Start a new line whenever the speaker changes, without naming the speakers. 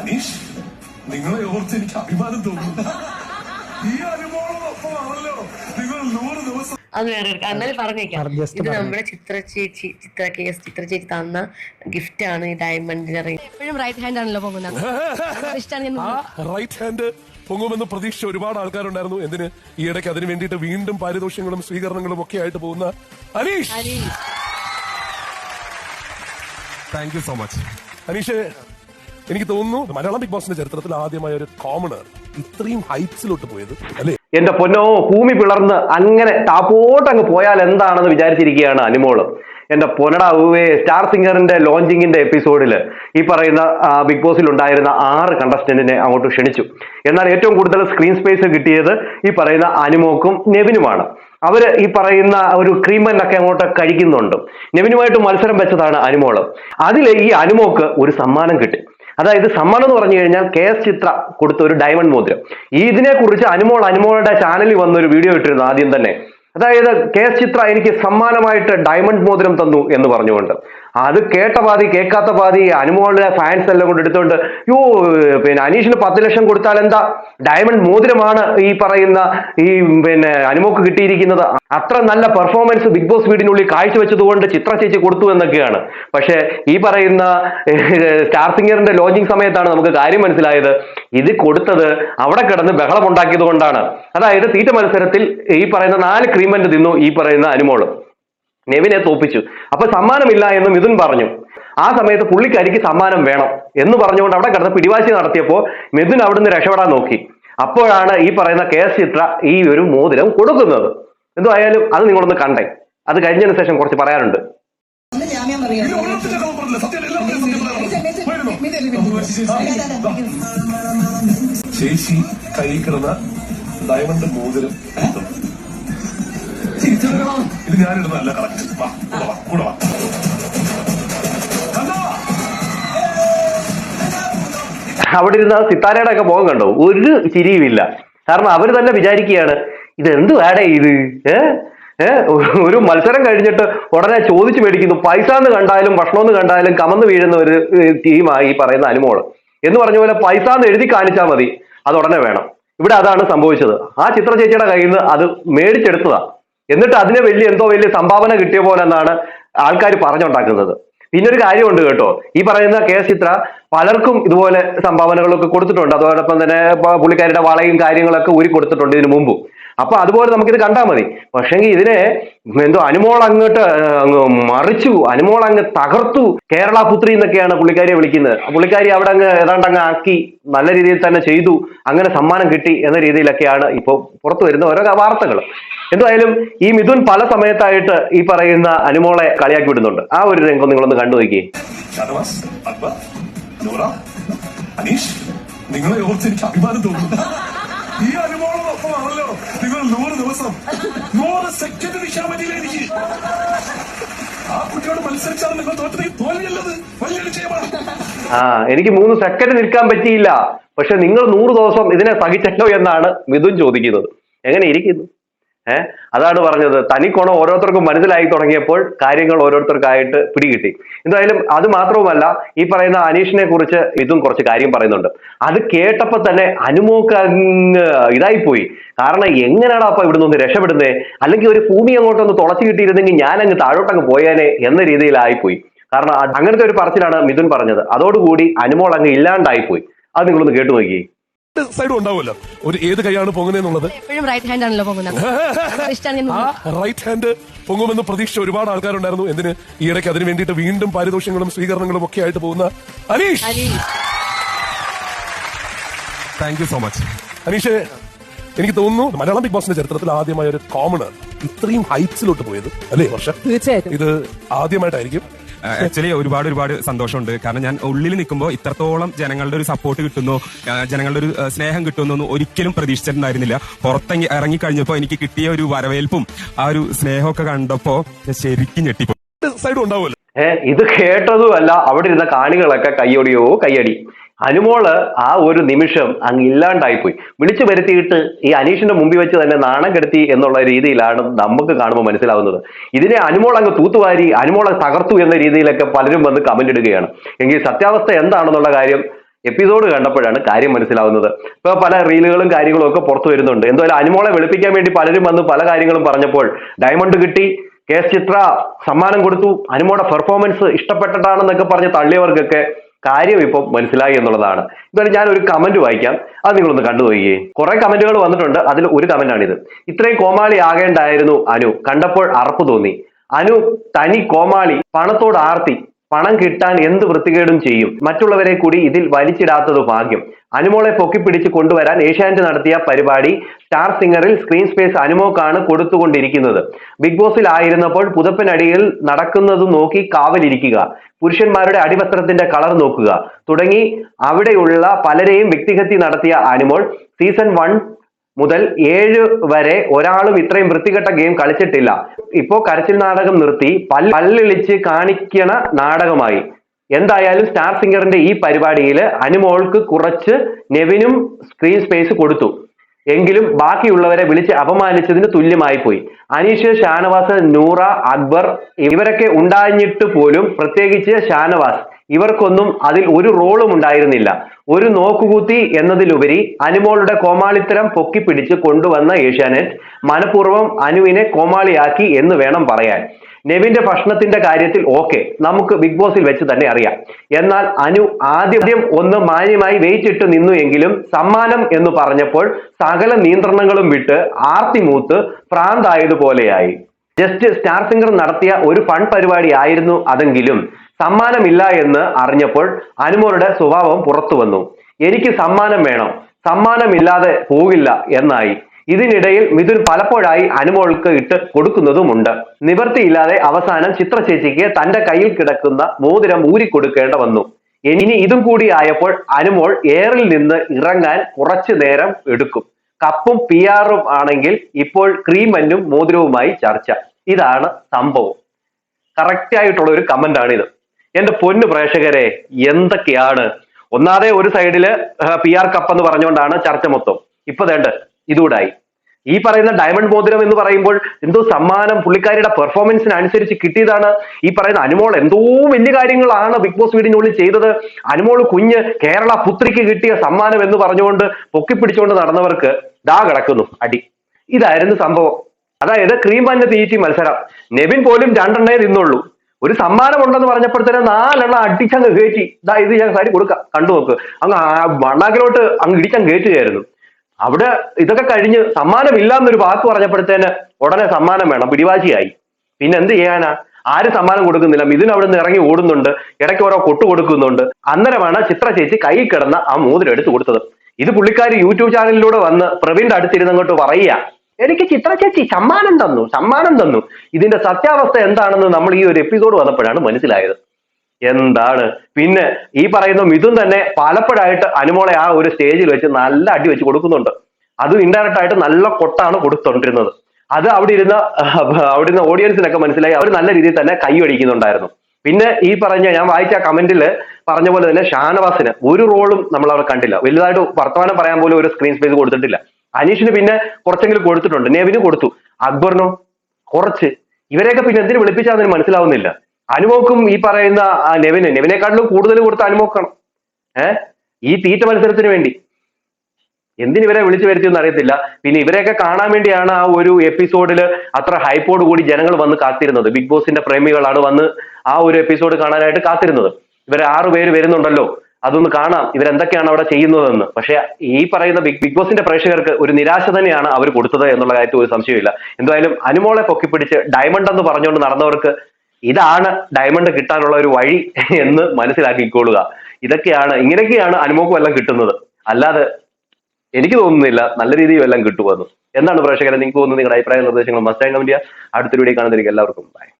അനീഷ് നിങ്ങളെ ഓർത്ത് എനിക്ക് അഭിമാനം തോന്നുന്നു. ഈ അനുഭവമൊപ്പമാണല്ലോ നിങ്ങൾ നൂറ് ദിവസം
അത് വേറെ അന്നേരം പറഞ്ഞേക്കാം.
പറ-
ഇത് നമ്മുടെ ചിത്ര ചേച്ചി ചിത്ര കേസ് ചിത്ര ചേച്ചി തന്ന ഗിഫ്റ്റ് ആണ് ഈ ഡയമണ്ട് റിംഗ്
എപ്പോഴും റൈറ്റ് ഹാൻഡ് ആണല്ലോ ഞാൻ
റൈറ്റ് ഹാൻഡ് പൊങ്ങുമെന്ന് പ്രതീക്ഷിച്ച ഒരുപാട് ആൾക്കാരുണ്ടായിരുന്നു. എന്തിന്? ഈ ഇടയ്ക്ക് അതിന് വേണ്ടിയിട്ട് വീണ്ടും പാരിതോഷ്യങ്ങളും സ്വീകരണങ്ങളും ഒക്കെ ആയിട്ട് പോകുന്ന Anish. Thank you so much Anish എനിക്ക് തോന്നുന്നു മലയാളം ബിഗ് ബോസിന്റെ ചരിത്രത്തിൽ ആദ്യമായ ഒരു കോമണർ ഇത്രയും ഹൈറ്റ്സിലോട്ട് പോയത് അല്ലേ?
എന്റെ പൊന്നോ ഭൂമി പിളർന്ന് അങ്ങനെ താപ്പോട്ട് അങ്ങ് പോയാൽ എന്താണെന്ന് വിചാരിച്ചിരിക്കുകയാണ് അനുമോൾ. എന്റെ പൊന്നടാ ഊവേ സ്റ്റാർ സിംഗറിന്റെ ലോഞ്ചിങ്ങിന്റെ എപ്പിസോഡിൽ ഈ പറയുന്ന ബിഗ് ബോസിൽ ഉണ്ടായിരുന്ന ആറ് കണ്ടസ്റ്റന്റിനെ അങ്ങോട്ട് ക്ഷണിച്ചു. എന്നാൽ ഏറ്റവും കൂടുതൽ സ്ക്രീൻ സ്പേസ് കിട്ടിയത് ഈ പറയുന്ന അനുമോക്കും നെവിനുമാണ്. അവർ ഈ പറയുന്ന ഒരു ക്രീമനൊക്കെ അങ്ങോട്ട് കഴിക്കുന്നുണ്ട്. നെവിനുമായിട്ട് മത്സരം വെച്ചതാണ് അനുമോൾ. അതിൽ ഈ അനുമോക്ക് ഒരു സമ്മാനം കിട്ടി. അതായത് സമ്മാനം എന്ന് പറഞ്ഞു കഴിഞ്ഞാൽ കെ എസ് ചിത്ര കൊടുത്ത ഒരു ഡയമണ്ട് മോതിരം. ഇതിനെ കുറിച്ച് അനുമോൾ അനുമോളുടെ ചാനലിൽ വന്ന ഒരു വീഡിയോ ഇട്ടിരുന്നു ആദ്യം തന്നെ. അതായത് കെ എസ് ചിത്ര എനിക്ക് സമ്മാനമായിട്ട് ഡയമണ്ട് മോതിരം തന്നു എന്ന് പറഞ്ഞുകൊണ്ട്. അത് കേട്ട പാതി കേൾക്കാത്ത പാതി അനുമോളുടെ ഫാൻസ് എല്ലാം കൊണ്ട് എടുത്തുകൊണ്ട് യോ പിന്നെ അനീഷിന് പത്ത് ലക്ഷം കൊടുത്താൽ എന്താ? ഡയമണ്ട് മോതിരമാണ് ഈ പറയുന്ന ഈ പിന്നെ അനുമോക്ക് കിട്ടിയിരിക്കുന്നത്. അത്ര നല്ല പെർഫോമൻസ് ബിഗ് ബോസ് വീടിനുള്ളിൽ കാഴ്ചവെച്ചതുകൊണ്ട് ചിത്ര ചേച്ചി കൊടുത്തു എന്നൊക്കെയാണ്. പക്ഷേ ഈ പറയുന്ന സ്റ്റാർ സിംഗറിന്റെ ലോഞ്ചിങ് സമയത്താണ് നമുക്ക് കാര്യം മനസ്സിലായത്. ഇത് കൊടുത്തത് അവിടെ കിടന്ന് ബഹളം ഉണ്ടാക്കിയത് കൊണ്ടാണ്. അതായത് തീറ്റ മത്സരത്തിൽ ഈ പറയുന്ന നാല് ക്രീമെന്റ് തിന്നു ഈ പറയുന്ന അനുമോൾ. നെവിനെ തോപ്പിച്ചു. അപ്പൊ സമ്മാനമില്ല എന്ന് മിഥുൻ പറഞ്ഞു. ആ സമയത്ത് പുള്ളിക്കാരിക്ക് സമ്മാനം വേണം എന്ന് പറഞ്ഞുകൊണ്ട് അവിടെ കിടന്ന് പിടിവാശി നടത്തിയപ്പോ മിഥുൻ അവിടുന്ന് രക്ഷപ്പെടാൻ നോക്കി. അപ്പോഴാണ് ഈ പറയുന്ന കെ എസ് ചിത്ര ഈ ഒരു മോതിരം കൊടുക്കുന്നത്. എന്തായാലും അത് നിങ്ങളൊന്ന് കണ്ടേ. അത് കഴിഞ്ഞതിന് ശേഷം കുറച്ച് പറയാനുണ്ട്.
ശേഷി കൈ ഡയമണ്ട് മോതിരം ഇത് ഞാനിടുന്നതല്ല കറക്റ്റ്?
അവിടെ ഇരുന്ന സിത്താരയുടെ ഒക്കെ മുഖം കണ്ടോ. ഒരു ചിരിയുമില്ല. കാരണം അവർ തന്നെ വിചാരിക്കുകയാണ് ഇത് എന്ത് വേടേ ഇത് ഏ? ഏ? ഒരു മത്സരം കഴിഞ്ഞിട്ട് ഉടനെ ചോദിച്ചു മേടിക്കുന്നു പൈസ എന്ന് കണ്ടാലും ഭക്ഷണം എന്ന് കണ്ടാലും കമന്ന് വീഴുന്ന ഒരു ടീമായി ഈ പറയുന്ന അനുമോൾ. എന്ന് പറഞ്ഞ പോലെ പൈസ എന്ന് എഴുതി കാണിച്ചാൽ മതി അത് ഉടനെ വേണം. ഇവിടെ അതാണ് സംഭവിച്ചത്. ആ ചിത്ര ചേച്ചിയുടെ കയ്യിൽ നിന്ന് അത് മേടിച്ചെടുത്തതാ. എന്നിട്ട് അതിന് വലിയ എന്തോ വലിയ സംഭാവന കിട്ടിയ പോലെ എന്നാണ് ആൾക്കാർ പറഞ്ഞുണ്ടാക്കുന്നത്. പിന്നെ ഒരു കാര്യമുണ്ട് കേട്ടോ. ഈ പറയുന്ന കെ ചിത്ര പലർക്കും ഇതുപോലെ സംഭാവനകളൊക്കെ കൊടുത്തിട്ടുണ്ട്. അതോടൊപ്പം തന്നെ പുള്ളിക്കാരുടെ വളയും കാര്യങ്ങളൊക്കെ ഊരി കൊടുത്തിട്ടുണ്ട് ഇതിനു മുമ്പും. അപ്പൊ അതുപോലെ നമുക്കിത് കണ്ടാൽ മതി. പക്ഷെങ്കിൽ ഇതിനെ എന്തോ അനുമോൾ അങ്ങോട്ട് അങ്ങ് മറിച്ചു അനുമോൾ അങ്ങ് തകർത്തു. കേരള പുത്രി എന്നൊക്കെയാണ് പുള്ളിക്കാരിയെ വിളിക്കുന്നത്. പുള്ളിക്കാരി അവിടെ അങ്ങ് ഏതാണ്ട് അങ്ങ് ആക്കി നല്ല രീതിയിൽ തന്നെ ചെയ്തു. അങ്ങനെ സമ്മാനം കിട്ടി എന്ന രീതിയിലൊക്കെയാണ് ഇപ്പോൾ പുറത്തു വരുന്ന ഓരോ വാർത്തകൾ എന്തായാലും ഈ മിഥുൻ പല സമയത്തായിട്ട് ഈ പറയുന്ന അനുമോളെ കളിയാക്കി വിടുന്നുണ്ട്. ആ ഒരു രംഗം നിങ്ങളൊന്ന് കണ്ടു നോക്കിയേ
ഷാനവാസ് അക്ബർ നൂറ അനീഷ് നിങ്ങളെ ഓർത്ത് എനിക്ക് അഭിമാനം തോന്നുന്നു. ഈ നിങ്ങൾ നൂറ് ദിവസം നൂറ് സെക്കൻഡ് നിൽക്കാൻ പറ്റില്ല എനിക്ക് ആ കുട്ടിയോട് മത്സരിച്ചാണ് നിങ്ങൾ തോറ്റത്. തോൽവിയല്ലത്. വലിയ വിജയമാണ്.
ആ എനിക്ക് മൂന്ന് സെക്കൻഡ് നിൽക്കാൻ പറ്റിയില്ല. പക്ഷെ നിങ്ങൾ നൂറ് ദിവസം ഇതിനെ സഹിച്ചല്ലോ എന്നാണ് മിഥുൻ ചോദിക്കുന്നത്. എങ്ങനെ ഇരിക്കുന്നു? ഏഹ് അതാണ് പറഞ്ഞത്. തനിക്കോണം ഓരോരുത്തർക്കും മനസ്സിലായി തുടങ്ങിയപ്പോൾ കാര്യങ്ങൾ ഓരോരുത്തർക്കായിട്ട് പിടികിട്ടി. എന്തായാലും അത് മാത്രവുമല്ല ഈ പറയുന്ന അനീഷിനെ കുറിച്ച് ഇതും കുറച്ച് കാര്യം പറയുന്നുണ്ട്. അത് കേട്ടപ്പോ തന്നെ അനുമോക്ക് ഇതായി പോയി കാരണം എങ്ങനെയാണ് അപ്പൊ ഇവിടുന്ന് ഒന്ന് രക്ഷപ്പെടുന്നത് അല്ലെങ്കിൽ ഒരു ഭൂമി അങ്ങോട്ടൊന്ന് തുളച്ചു കിട്ടിയിരുന്നെങ്കിൽ ഞാൻ അങ്ങ് താഴോട്ടങ്ങ് പോയേനെ എന്ന രീതിയിലായിപ്പോയി. കാരണം അങ്ങനത്തെ ഒരു പറച്ചിലാണ് മിഥുൻ പറഞ്ഞത്. അതോടുകൂടി അനുമോൾ അങ്ങ് ഇല്ലാണ്ടായിപ്പോയി. അത് നിങ്ങളൊന്ന് കേട്ടു
സൈഡും ഉണ്ടാവുമല്ലോ. ഒരു ഏത് കൈയാണ് പൊങ്ങുന്നതെന്നുള്ളത്?
എപ്പോഴും റൈറ്റ് ഹാൻഡ് ആണല്ലോ പോകുന്നത് ഇഷ്ടമാണ്
ആ റൈറ്റ് ഹാൻഡ് പൊങ്ങുമെന്ന് പ്രതീക്ഷ ഒരുപാട് ആൾക്കാരുണ്ടായിരുന്നു. എന്തിന്? ഈ ഇടയ്ക്ക് അതിന് വേണ്ടിയിട്ട് വീണ്ടും പാരിതോഷങ്ങളും സ്വീകരണങ്ങളും ഒക്കെ ആയിട്ട് പോകുന്ന Anish. Thank you so much Anish എനിക്ക് തോന്നുന്നു മലയാളം ബിഗ് ബോസിന്റെ ചരിത്രത്തിൽ ആദ്യമായ ഒരു കോമണർ ഇത്രയും ഹൈറ്റ്സിലോട്ട് പോയത്. അല്ലേ വർഷം?
തീർച്ചയായിട്ടും.
ഇത് ആദ്യമായിട്ടായിരിക്കും.
ആക്ച്വലി ഒരുപാട് ഒരുപാട് സന്തോഷമുണ്ട്. കാരണം ഞാൻ ഉള്ളിൽ നിൽക്കുമ്പോൾ ഇത്രത്തോളം ജനങ്ങളുടെ ഒരു സപ്പോർട്ട് കിട്ടുന്നു ജനങ്ങളുടെ ഒരു സ്നേഹം കിട്ടുന്നു ഒരിക്കലും പ്രതീക്ഷിച്ചിട്ടുണ്ടായിരുന്നില്ല. പുറത്തെങ്ങി ഇറങ്ങിക്കഴിഞ്ഞപ്പോൾ എനിക്ക് കിട്ടിയ ഒരു വരവേൽപ്പും ആ ഒരു സ്നേഹമൊക്കെ കണ്ടപ്പോ ശരിക്കും ഞെട്ടിപ്പോ
സൈഡും ഉണ്ടാവുമല്ലോ.
ഏഹ് ഇത് കേട്ടതുമല്ല. അവിടെ ഇരുന്ന കാണികളൊക്കെ കയ്യൊടിയോ കയ്യടി. അനുമോൾ ആ ഒരു നിമിഷം അങ്ങ് ഇല്ലാണ്ടായിപ്പോയി. വിളിച്ചു വരുത്തിയിട്ട് ഈ അനീഷിന്റെ മുമ്പിൽ വെച്ച് തന്നെ നാണം കെടുത്തി എന്നുള്ള രീതിയിലാണ് നമുക്ക് കാണുമ്പോൾ മനസ്സിലാവുന്നത്. ഇതിനെ അനുമോൾ അങ്ങ് തൂത്തുവാരി അനുമോളെ തകർത്തു എന്ന രീതിയിലൊക്കെ പലരും വന്ന് കമന്റ് ഇടുകയാണ്. എങ്കിൽ സത്യാവസ്ഥ എന്താണെന്നുള്ള കാര്യം എപ്പിസോഡ് കണ്ടപ്പോഴാണ് കാര്യം മനസ്സിലാവുന്നത്. ഇപ്പൊ പല റീലുകളും കാര്യങ്ങളും ഒക്കെ പുറത്തു വരുന്നുണ്ട്. എന്തായാലും അനുമോളെ വെളുപ്പിക്കാൻ വേണ്ടി പലരും വന്ന് പല കാര്യങ്ങളും പറഞ്ഞപ്പോൾ ഡയമണ്ട് കിട്ടി കെ എസ് ചിത്ര സമ്മാനം കൊടുത്തു അനുമോടെ പെർഫോമൻസ് ഇഷ്ടപ്പെട്ടിട്ടാണെന്നൊക്കെ പറഞ്ഞ് തള്ളിയവർക്കൊക്കെ കാര്യം ഇപ്പം മനസ്സിലായി എന്നുള്ളതാണ്. ഇതുവരെ ഞാൻ ഒരു കമന്റ് വായിക്കാം. അത് നിങ്ങളൊന്ന് കണ്ടു നോക്കിയേ. കുറെ കമന്റുകൾ വന്നിട്ടുണ്ട്. അതിൽ ഒരു കമന്റാണിത് ഇത്രയും കോമാളി ആകേണ്ടായിരുന്നു അനു. കണ്ടപ്പോൾ അറപ്പ് തോന്നി. അനു തനി കോമാളി പണത്തോട് ആർത്തി പണം കിട്ടാൻ എന്ത് വൃത്തികേടും ചെയ്യും. മറ്റുള്ളവരെ കൂടി ഇതിൽ വലിച്ചിടാത്തത് ഭാഗ്യം. അനുമോളെ പൊക്കിപ്പിടിച്ച് കൊണ്ടുവരാൻ ഏഷ്യാനെറ്റ് നടത്തിയ പരിപാടി സ്റ്റാർ സിംഗറിൽ സ്ക്രീൻ സ്പേസ് അനുമോക്കാണ് കൊടുത്തുകൊണ്ടിരിക്കുന്നത്. ബിഗ് ബോസിൽ ആയിരുന്നപ്പോൾ പുതപ്പിനടിയിൽ നടക്കുന്നത് നോക്കി കാവലിരിക്കുക. പുരുഷന്മാരുടെ അടിവസ്ത്രത്തിന്റെ കളർ നോക്കുക. തുടങ്ങി അവിടെയുള്ള പലരെയും വ്യക്തിഹത്യ നടത്തിയ അനുമോൾ സീസൺ വൺ മുതൽ ഏഴ് വരെ ഒരാളും ഇത്രയും വൃത്തികെട്ട ഗെയിം കളിച്ചിട്ടില്ല. ഇപ്പോ കരച്ചിൽ നാടകം നിർത്തി പല്ല് പല്ലിളിച്ച് കാണിക്കണ നാടകമായി. എന്തായാലും സ്റ്റാർ സിംഗറിന്റെ ഈ പരിപാടിയിൽ അനുമോൾക്ക് കുറച്ച് നെവിനും സ്ക്രീൻ സ്പേസ് കൊടുത്തു. എങ്കിലും ബാക്കിയുള്ളവരെ വിളിച്ച് അപമാനിച്ചതിന് തുല്യമായി പോയി അനീഷ് ഷാനവാസ് നൂറ അക്ബർ ഇവരൊക്കെ ഉണ്ടാഞ്ഞിട്ട് പോലും പ്രത്യേകിച്ച് ഷാനവാസ് ഇവർക്കൊന്നും അതിൽ ഒരു റോളും ഉണ്ടായിരുന്നില്ല. ഒരു നോക്കുകൂത്തി എന്നതിലുപരി അനുമോളുടെ കോമാളിത്തരം പൊക്കിപ്പിടിച്ച് കൊണ്ടുവന്ന ഏഷ്യാനെറ്റ് മനഃപൂർവം അനുവിനെ കോമാളിയാക്കി എന്ന് വേണം പറയാൻ. നെവിന്റെ ഭക്ഷണത്തിന്റെ കാര്യത്തിൽ ഓക്കെ നമുക്ക് ബിഗ് ബോസിൽ വെച്ച് തന്നെ അറിയാം. എന്നാൽ അനു ആദ്യം ഒന്ന് മാന്യമായി വെയിറ്റ് ഇട്ട് നിന്നു എങ്കിലും സമ്മാനം എന്ന് പറഞ്ഞപ്പോൾ സകല നിയന്ത്രണങ്ങളും വിട്ട് ആർത്തിമൂത്ത് പ്രാന്തായതുപോലെയായി. ജസ്റ്റ് സ്റ്റാർ സിംഗർ നടത്തിയ ഒരു ഫൺ പരിപാടി ആയിരുന്നു അതെങ്കിലും. സമ്മാനമില്ല എന്ന് അറിഞ്ഞപ്പോൾ അനുമോളുടെ സ്വഭാവം പുറത്തു വന്നു. എനിക്ക് സമ്മാനം വേണം. സമ്മാനമില്ലാതെ പോകില്ല എന്നായി. ഇതിനിടയിൽ മിഥുൻ പലപ്പോഴായി അനുമോൾക്ക് ഇട്ട് കൊടുക്കുന്നതുമുണ്ട്. നിവർത്തിയില്ലാതെ അവസാനം ചിത്ര ചേച്ചിക്ക് തന്റെ കയ്യിൽ കിടക്കുന്ന മോതിരം ഊരിക്കൊടുക്കേണ്ട വന്നു. ഇനി ഇതും കൂടി ആയപ്പോൾ അനുമോൾ എയറിൽ നിന്ന് ഇറങ്ങാൻ കുറച്ചു നേരം എടുക്കും. കപ്പും പി ആറും ആണെങ്കിൽ ഇപ്പോൾ ക്രീമന്നും മോതിരവുമായി ചർച്ച. ഇതാണ് സംഭവം. കറക്റ്റ് ആയിട്ടുള്ള ഒരു കമന്റ് ആണ് ഇത് എന്റെ പൊന്നു പ്രേക്ഷകരെ എന്തൊക്കെയാണ്? ഒന്നാതെ ഒരു സൈഡിൽ പി ആർ കപ്പ് എന്ന് പറഞ്ഞുകൊണ്ടാണ് ചർച്ച മൊത്തം. ഇപ്പൊ വേണ്ട ഇതുകൂടായി ഈ പറയുന്ന ഡയമണ്ട് മോതിരം എന്ന് പറയുമ്പോൾ എന്തോ സമ്മാനം പുള്ളിക്കാരിയുടെ പെർഫോമൻസിന് അനുസരിച്ച് കിട്ടിയതാണ്. ഈ പറയുന്ന അനുമോൾ എന്തോ വലിയ കാര്യങ്ങളാണ് ബിഗ് ബോസ് വീടിനുള്ളിൽ ചെയ്തത്. അനുമോൾ കുഞ്ഞ് കേരള പുത്രിക്ക് കിട്ടിയ സമ്മാനം എന്ന് പറഞ്ഞുകൊണ്ട് പൊക്കിപ്പിടിച്ചുകൊണ്ട് നടന്നവർക്ക് ദാ കിടക്കുന്നു അടി. ഇതായിരുന്നു സംഭവം. അതായത് ക്രീം പാന്റെ തീറ്റി മത്സരം. നെബിൻ പോലും രണ്ടെണ്ണേ നിന്നുള്ളൂ. ഒരു സമ്മാനം ഉണ്ടെന്ന് പറഞ്ഞപ്പോഴത്തേനും നാലെണ്ണം അടിച്ചങ്ങ് കയറ്റി. ഇതാ ഇത് ഞാൻ സാരി കൊടുക്കാം. കണ്ടു നോക്ക്. അങ്ങ് ആ മണ്ണാക്കിലോട്ട് അങ്ങ് ഇടിച്ചങ്ങ് കയറ്റുകയായിരുന്നു. അവിടെ ഇതൊക്കെ കഴിഞ്ഞ് സമ്മാനം ഇല്ലാന്നൊരു വാക്ക് പറഞ്ഞപ്പോഴത്തേന് ഉടനെ സമ്മാനം വേണം. പിടിവാശിയായി. പിന്നെ എന്ത് ചെയ്യാനാ? ആരും സമ്മാനം കൊടുക്കുന്നില്ല. മിഥുൻ അവിടെ നിന്ന് ഇറങ്ങി ഓടുന്നുണ്ട്. ഇടയ്ക്ക് ഓരോ കൊട്ടു കൊടുക്കുന്നുണ്ട്. അന്നേരമാണ് ചിത്ര ചേച്ചി കൈ കിടന്ന ആ മോതിരം എടുത്തു കൊടുത്തത്. ഇത് പുള്ളിക്കാരി യൂട്യൂബ് ചാനലിലൂടെ വന്ന് പ്രവീണിന്റെ അടുത്തിരുന്നങ്ങോട്ട് പറയുക. എനിക്ക് ചിത്ര ചേച്ചി സമ്മാനം തന്നു സമ്മാനം തന്നു. ഇതിന്റെ സത്യാവസ്ഥ എന്താണെന്ന് നമ്മൾ ഈ ഒരു എപ്പിസോഡ് വന്നപ്പോഴാണ് മനസ്സിലായത്. എന്താണ്? പിന്നെ ഈ പറയുന്ന മിഥുൻ തന്നെ പലപ്പോഴായിട്ട് അനുമോളെ ആ ഒരു സ്റ്റേജിൽ വെച്ച് നല്ല അടി വെച്ച് കൊടുക്കുന്നുണ്ട്. അത് ഇൻഡയറക്റ്റ് ആയിട്ട് നല്ല കൊട്ടാണ് കൊടുത്തോണ്ടിരുന്നത്. അത് അവിടെ ഇരുന്ന അവിടെ ഇരുന്ന ഓഡിയൻസിനൊക്കെ മനസ്സിലായി. അവർ നല്ല രീതിയിൽ തന്നെ കൈയടിക്കുന്നുണ്ടായിരുന്നു പിന്നെ ഈ പറഞ്ഞ ഞാൻ വായിച്ച കമന്റിൽ പറഞ്ഞ പോലെ തന്നെ ഷാനവാസിന് ഒരു റോളും നമ്മൾ അവിടെ കണ്ടില്ല. വലുതായിട്ട് വർത്തമാനം പറയാൻ പോലും ഒരു സ്ക്രീൻ സ്പേസ് കൊടുത്തിട്ടില്ല. അനീഷിന് പിന്നെ കുറച്ചെങ്കിലും കൊടുത്തിട്ടുണ്ട്. നെവിന് കൊടുത്തു. അക്ബറിനോ? കുറച്ച്. ഇവരെയൊക്കെ പിന്നെ എന്തിനു വിളിപ്പിച്ചാന്ന് മനസ്സിലാവുന്നില്ല. അനുമോക്കും ഈ പറയുന്ന നെവിനെ നെവിന്. നെവിനെക്കാട്ടിലും കൂടുതൽ കൊടുത്ത അനുമോക്കണം ഏഹ് ഈ തീറ്റ മത്സരത്തിന് വേണ്ടി. എന്തിന് ഇവരെ വിളിച്ചു വരുത്തിയെന്ന് അറിയത്തില്ല. പിന്നെ ഇവരെയൊക്കെ കാണാൻ വേണ്ടിയാണ് ആ ഒരു എപ്പിസോഡിൽ അത്ര ഹൈപ്പോട് കൂടി ജനങ്ങൾ വന്ന് കാത്തിരുന്നത്. ബിഗ് ബോസിന്റെ പ്രേമികളാണ് വന്ന് ആ ഒരു എപ്പിസോഡ് കാണാനായിട്ട് കാത്തിരുന്നത്. ഇവരെ ആറു പേര് വരുന്നുണ്ടല്ലോ. അതൊന്ന് കാണാം. ഇവരെന്തൊക്കെയാണ് അവിടെ ചെയ്യുന്നതെന്ന്. പക്ഷേ ഈ പറയുന്ന ബിഗ് ബിഗ് ബോസിന്റെ പ്രേക്ഷകർക്ക് ഒരു നിരാശ തന്നെയാണ് അവർ കൊടുത്തത് എന്നുള്ള കാര്യത്തിൽ ഒരു സംശയമില്ല എന്തായാലും അനുമോളെ പൊക്കിപ്പിടിച്ച് ഡയമണ്ട് എന്ന് പറഞ്ഞുകൊണ്ട് നടന്നവർക്ക് ഇതാണ് ഡയമണ്ട് കിട്ടാനുള്ള ഒരു വഴി എന്ന് മനസ്സിലാക്കിക്കൊള്ളുക. ഇതൊക്കെയാണ് ഇങ്ങനെയൊക്കെയാണ് അനുമോക്കും എല്ലാം കിട്ടുന്നത്. അല്ലാതെ എനിക്ക് തോന്നുന്നില്ല നല്ല രീതിയിൽ എല്ലാം കിട്ടുമെന്ന്. എന്താണ് പ്രേക്ഷകരെ നിങ്ങൾക്ക് തോന്നുന്നത് നിങ്ങളുടെ അഭിപ്രായ നിർദ്ദേശങ്ങൾ മസ്റ്റായി കമന്റ് അടുത്തൊരു വീഡിയോ കാണുന്നതിലേക്ക് എല്ലാവർക്കും ബൈ